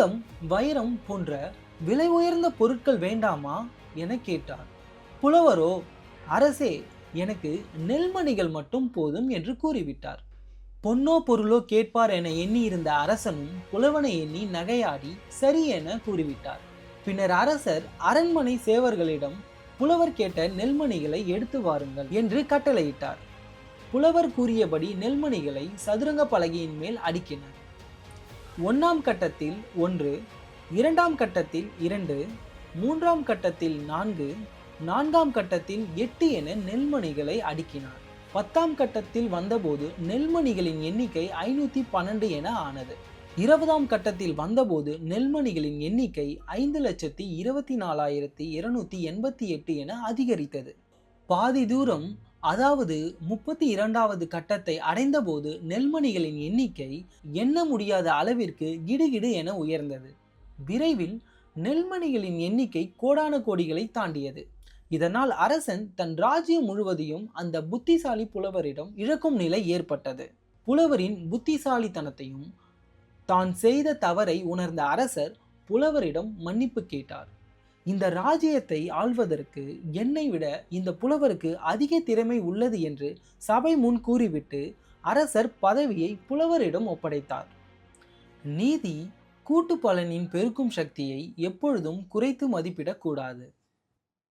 தங்கம் வைரம் போன்ற விலை உயர்ந்த பொருட்கள் வேண்டாமா? என கேட்டார். புலவரோ அரசே எனக்கு நெல்மணிகள் மட்டும் போதும் என்று கூறிவிட்டார். பொன்னோ பொருளோ கேட்பார் என எண்ணியிருந்த அரசனும் புலவனை எண்ணி நகையாடி சரி என கூறிவிட்டார். பின்னர் அரசர் அரண்மனை சேவர்களிடம் புலவர் கேட்ட நெல்மணிகளை எடுத்து வாருங்கள் என்று கட்டளையிட்டார். புலவர் கூறியபடி நெல்மணிகளை சதுரங்க பலகையின் மேல் அடுக்கினர். ஒன்றாம் கட்டத்தில் ஒன்று இரண்டாம் கட்டத்தில் இரண்டு மூன்றாம் கட்டத்தில் நான்கு நான்காம் கட்டத்தில் எட்டு என நெல்மணிகளை அடுக்கினார் பத்தாம் கட்டத்தில் வந்தபோது நெல்மணிகளின் எண்ணிக்கை ஐநூற்றி பன்னெண்டு என ஆனது. இருபதாம் கட்டத்தில் வந்தபோது நெல்மணிகளின் எண்ணிக்கை ஐந்து லட்சத்தி இருபத்தி நாலாயிரத்தி இருநூத்தி எண்பத்தி எட்டு என அதிகரித்தது. பாதி தூரம் அதாவது முப்பத்தி இரண்டாவது கட்டத்தை அடைந்தபோது நெல்மணிகளின் எண்ணிக்கை எண்ண முடியாத அளவிற்கு கிடுகிடு என உயர்ந்தது. விரைவில் நெல்மணிகளின் எண்ணிக்கை கோடான கோடிகளை தாண்டியது. இதனால் அரசன் தன் ராஜ்யம் முழுவதையும் அந்த புத்திசாலி புலவரிடம் இழக்கும் நிலை ஏற்பட்டது. புலவரின் புத்திசாலித்தனத்தையும் தான் செய்த தவறை உணர்ந்த அரசர் புலவரிடம் மன்னிப்பு கேட்டார். இந்த ராஜ்யத்தை ஆள்வதற்கு என்னை விட இந்த புலவருக்கு அதிக திறமை உள்ளது என்று சபை முன் கூறிவிட்டு அரசர் பதவியை புலவரிடம் ஒப்படைத்தார். நீதி கூட்டு பலனின் பெருக்கும் சக்தியை எப்பொழுதும் குறைத்து மதிப்பிடக்கூடாது.